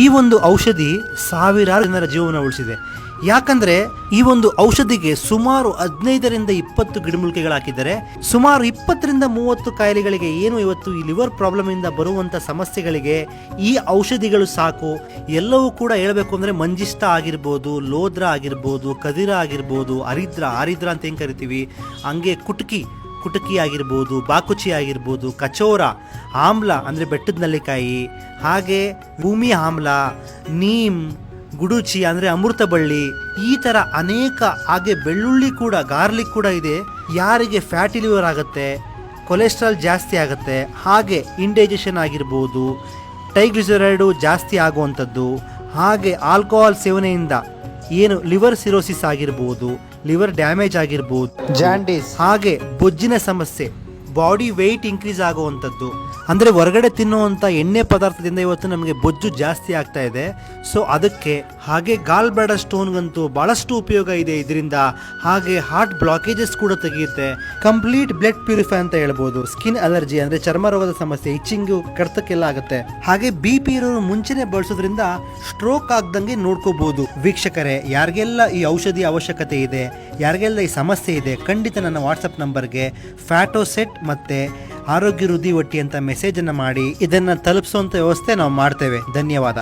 ಈ ಒಂದು ಔಷಧಿ ಸಾವಿರಾರು ಜನರ ಜೀವನ ಉಳಿಸಿದೆ. ಯಾಕಂದ್ರೆ ಈ ಒಂದು ಔಷಧಿಗೆ ಸುಮಾರು ಹದಿನೈದರಿಂದ ಇಪ್ಪತ್ತು ಗಿಡಮೂಲಿಕೆಗಳು ಹಾಕಿದ್ದಾರೆ. ಸುಮಾರು ಇಪ್ಪತ್ತರಿಂದ ಮೂವತ್ತು ಕಾಯಿಲೆಗಳಿಗೆ ಏನು ಇವತ್ತು ಈ ಲಿವರ್ ಪ್ರಾಬ್ಲಮ್ ಇಂದ ಬರುವಂತ ಸಮಸ್ಯೆಗಳಿಗೆ ಈ ಔಷಧಿಗಳು ಸಾಕು. ಎಲ್ಲವೂ ಕೂಡ ಹೇಳಬೇಕು ಅಂದ್ರೆ ಮಂಜಿಷ್ಟ ಆಗಿರ್ಬೋದು, ಲೋದ್ರ ಆಗಿರ್ಬೋದು, ಕದಿರ ಆಗಿರ್ಬೋದು ಹರಿದ್ರ ಆರಿದ್ರ ಅಂತ ಏನ್ ಕರಿತೀವಿ? ಹಂಗೆ ಕುಟುಕಿ ಕುಟುಕಿ ಆಗಿರ್ಬೋದು ಬಾಕುಚಿ ಆಗಿರ್ಬೋದು ಕಚೋರ, ಆಮ್ಲ ಅಂದರೆ ಬೆಟ್ಟದ ನಲ್ಲಿಕಾಯಿ, ಹಾಗೆ ಭೂಮಿ ಆಮ್ಲ, ನೀಮ್, ಗುಡುಚಿ ಅಂದರೆ ಅಮೃತ ಬಳ್ಳಿ, ಈ ಥರ ಅನೇಕ, ಹಾಗೆ ಬೆಳ್ಳುಳ್ಳಿ ಕೂಡ, ಗಾರ್ಲಿಕ್ ಕೂಡ ಇದೆ. ಯಾರಿಗೆ ಫ್ಯಾಟಿ ಲಿವರ್ ಆಗುತ್ತೆ, ಕೊಲೆಸ್ಟ್ರಾಲ್ ಜಾಸ್ತಿ ಆಗುತ್ತೆ, ಹಾಗೆ ಇಂಡೈಜೆಷನ್ ಆಗಿರ್ಬೋದು ಟೈಗ್ಲಿಸರೈಡು ಜಾಸ್ತಿ ಆಗುವಂಥದ್ದು, ಹಾಗೆ ಆಲ್ಕೋಹಾಲ್ ಸೇವನೆಯಿಂದ ಏನು ಲಿವರ್ ಸಿರೋಸಿಸ್ ಆಗಿರ್ಬೋದು ಲಿವರ್ ಡ್ಯಾಮೇಜ್ ಆಗಿರ್ಬೋದು. ಜಾಂಡಿಸ್ ಹಾಗೆ ಬೊಜ್ಜಿನ ಸಮಸ್ಯೆ. ಬಾಡಿ ವೆಯ್ಟ್ ಇನ್ಕ್ರೀಸ್ ಆಗುವಂಥದ್ದು. ಅಂದರೆ ಹೊರಗಡೆ ತಿನ್ನುವಂಥ ಎಣ್ಣೆ ಪದಾರ್ಥದಿಂದ ಇವತ್ತು ನಮಗೆ ಬೊಜ್ಜು ಜಾಸ್ತಿ ಆಗ್ತಾ ಇದೆ. ಸೊ ಅದಕ್ಕೆ ಹಾಗೆ ಗಾಲ್ ಬ್ಯಾಡರ್ ಸ್ಟೋನ್ಗಂತೂ ಭಾಳಷ್ಟು ಉಪಯೋಗ ಇದೆ ಇದರಿಂದ. ಹಾಗೆ ಹಾರ್ಟ್ ಬ್ಲಾಕೇಜಸ್ ಕೂಡ ತೆಗೆಯುತ್ತೆ. ಕಂಪ್ಲೀಟ್ ಬ್ಲಡ್ ಪ್ಯೂರಿಫೈ ಅಂತ ಹೇಳ್ಬೋದು. ಸ್ಕಿನ್ ಅಲರ್ಜಿ ಅಂದರೆ ಚರ್ಮ ರೋಗದ ಸಮಸ್ಯೆ ಇಚ್ಚಿಂಗು ಕಡತಕ್ಕೆಲ್ಲ ಆಗುತ್ತೆ. ಹಾಗೆ ಬಿ ಪಿ ಇರೋರು ಮುಂಚೆನೆ ಬಳಸೋದ್ರಿಂದ ಸ್ಟ್ರೋಕ್ ಆಗ್ದಂಗೆ ನೋಡ್ಕೋಬಹುದು ವೀಕ್ಷಕರೇ, ಯಾರಿಗೆಲ್ಲ ಈ ಔಷಧಿ ಅವಶ್ಯಕತೆ ಇದೆ, ಯಾರಿಗೆಲ್ಲ ಈ ಸಮಸ್ಯೆ ಇದೆ, ಖಂಡಿತ ನನ್ನ ವಾಟ್ಸಪ್ ನಂಬರ್ಗೆ ಫ್ಯಾಟೋಸೆಟ್ ಮತ್ತೆ ಆರೋಗ್ಯ ವೃದ್ಧಿ ಒಟ್ಟಿ ಅಂತ ಮೆಸೇಜನ್ನು ಮಾಡಿ ಇದನ್ನು ತಲುಪಿಸುವಂಥ ವ್ಯವಸ್ಥೆ ನಾವು ಮಾಡ್ತೇವೆ. ಧನ್ಯವಾದ.